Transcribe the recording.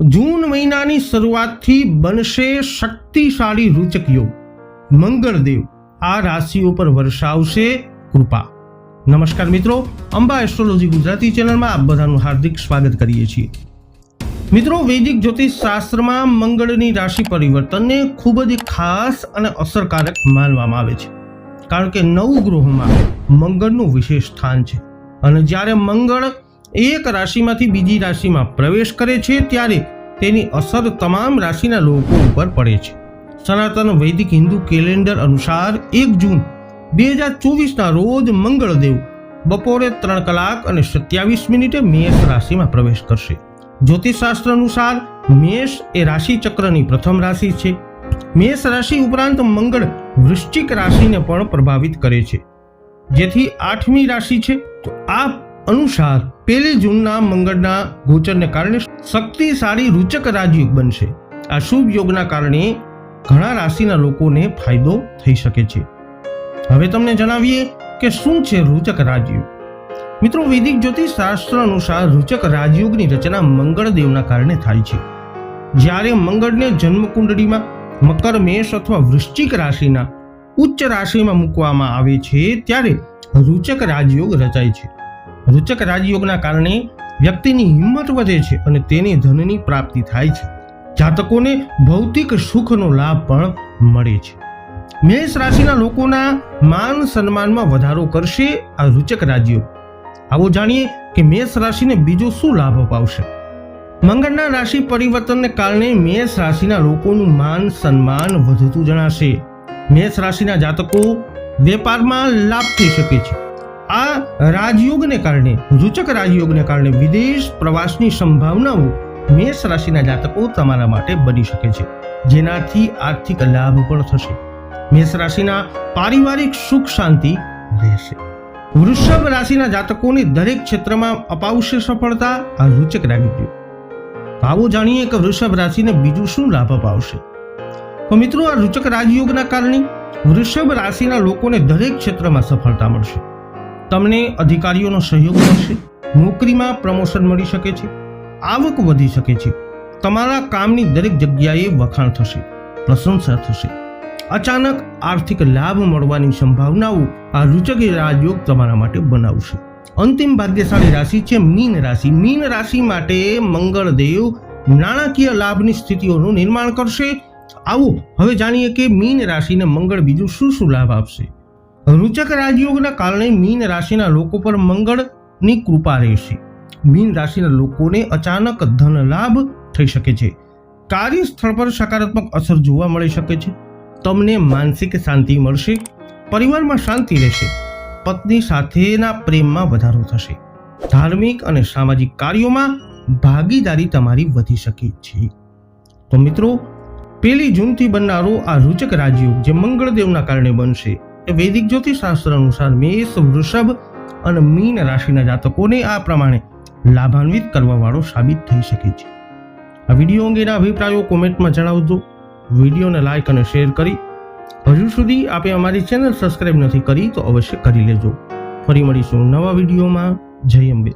જૂન મહિનાની શરૂઆતથી બનશે શક્તિશાળી રૂચક યોગ મંગળદેવ, આ રાશિઓ પર વર્ષાવશે કૃપા. નમસ્કાર મિત્રો, અંબા એસ્ટ્રોલોજી ગુજરાતી ચેનલમાં આપ બધાનું હાર્દિક સ્વાગત કરીએ છીએ. મિત્રો, વૈદિક જ્યોતિષ શાસ્ત્રમાં મંગળની રાશિ પરિવર્તનને ખૂબ જ ખાસ અને અસરકારક માનવામાં આવે છે. કારણ કે નવ ગ્રહોમાં મંગળનું વિશેષ સ્થાન છે. અને જ્યારે મંગળ એક રાશિમાંથી બીજી રાશિમાં પ્રવેશ કરે છે ત્યારે તેની અસર તમામ રાશિના લોકો ઉપર પડે છે. સનાતન વૈદિક હિન્દુ કેલેન્ડર અનુસાર એક જૂન બે હજાર ચોવીસના રોજ મંગળદેવ બપોરે ત્રણ કલાક અને સત્યાવીસ મિનિટે મેષ રાશિમાં પ્રવેશ કરશે. જ્યોતિષશાસ્ત્ર અનુસાર મેષ એ રાશિ ચક્રની પ્રથમ રાશિ છે. મેષ રાશિ ઉપરાંત મંગળ વૃશ્ચિક રાશિને પણ પ્રભાવિત કરે છે. જેથી આઠમી રાશિ છે. તો આ અનુસાર પહેલી જૂનના મંગળના ગોચરને કારણે શક્તિશાળી રૂચક રાજયોગ બનશે. આ શુભ યોગના કારણે ઘણા રાશિના લોકોને ફાયદો થઈ શકે છે. હવે તમને જણાવીએ કે શું છે રૂચક રાજયોગ? મિત્રો, વૈદિક જ્યોતિષ શાસ્ત્ર અનુસાર રૂચક રાજયોગની રચના મંગળદેવના કારણે થાય છે. જ્યારે મંગળને જન્મકુંડળીમાં મકર, મેષ અથવા વૃશ્ચિક રાશિના ઉચ્ચ રાશિમાં મૂકવામાં આવે છે, ત્યારે રૂચક રાજયોગ રચાય છે. રૂચક રાજયોગના કારણે વ્યક્તિની હિંમત વધે છે અને તેને ધનની પ્રાપ્તિ થાય છે. જાતકોને ભૌતિક સુખનો લાભ પણ મળે છે. મેષ રાશિના લોકોના માન સન્માનમાં વધારો કરશે આ રૂચક રાજયોગ. આવો જાણીએ કે મેષ રાશિને બીજો શું લાભ અપાવશે? મંગળના રાશિ પરિવર્તનને કારણે મેષ રાશિના લોકોનું માન સન્માન વધતું જણાશે. મેષ રાશિના જાતકો વેપારમાં લાભ થઈ શકે છે. આ રાજયોગને કારણે, રૂચક રાજયોગને કારણે વિદેશ પ્રવાસની સંભાવનાઓ મેષ રાશિના જાતકો તમારા માટે બની શકે છે, જેનાથી આર્થિક લાભ પણ થશે. મેષ રાશિના પારિવારિક સુખ શાંતિ રહેશે. વૃષભ રાશિના જાતકોને દરેક ક્ષેત્રમાં અપાવશે સફળતા, આ રૂચક રાજયોગ. આવો જાણીએ કે વૃષભ રાશિને બીજું શું લાભ અપાવશે. તો મિત્રો, આ રૂચક રાજયોગના કારણે વૃષભ રાશિના લોકોને દરેક ક્ષેત્રમાં સફળતા મળશે. તમને અધિકારીઓનો સહયોગ મળશે, નોકરીમાં પ્રમોશન મળી શકે છે, આવક વધી શકે છે, તમારા કામની દરેક જગ્યાએ વખાણ થશે, પ્રશંસા થશે. અચાનક આર્થિક લાભ મળવાની સંભાવનાઓ આ રૂચક રાજયોગ તમારા માટે બનાવશે. અંતિમ ભાગ્યશાળી રાશિ છે મીન રાશિ. મીન રાશિ માટે મંગળદેવ નાણાકીય લાભની સ્થિતિઓનું નિર્માણ કરશે. આવો, હવે જાણીએ કે મીન રાશિને મંગળ બીજું શું શું લાભ આપશે? રૂચક રાજયોગના કારણે મીન રાશિના લોકો પર મંગળની કૃપા રહેશે. મીન રાશિના લોકોને અચાનક ધન લાભ થઈ શકે છે. કાર્યસ્થળ પર સકારાત્મક અસર જોવા મળી શકે છે. તમને માનસિક શાંતિ મળશે. પરિવારમાં શાંતિ રહેશે. પત્ની સાથેના પ્રેમમાં વધારો થશે. ધાર્મિક અને સામાજિક કાર્યોમાં ભાગીદારી તમારી વધી શકે છે. તો મિત્રો, પહેલી જૂનથી બનનારો આ રૂચક રાજયોગ જે મંગળદેવના કારણે બનશે એ વૈદિક જ્યોતિષશાસ્ત્ર અનુસાર મેષ, વૃષભ અને મીન રાશિના જાતકોને આ પ્રમાણે લાભાન્વિત કરવા વાળો સાબિત થઈ શકે છે. આ વીડિયો અંગેના અભિપ્રાયો કોમેન્ટમાં જણાવજો. વિડીયોને લાઇક અને શેર કરી હજુ સુધી આપે અમારી ચેનલ સબસ્ક્રાઈબ નથી કરી તો અવશ્ય કરી લેજો. ફરી મળીશું નવા વિડીયોમાં. જય અંબે.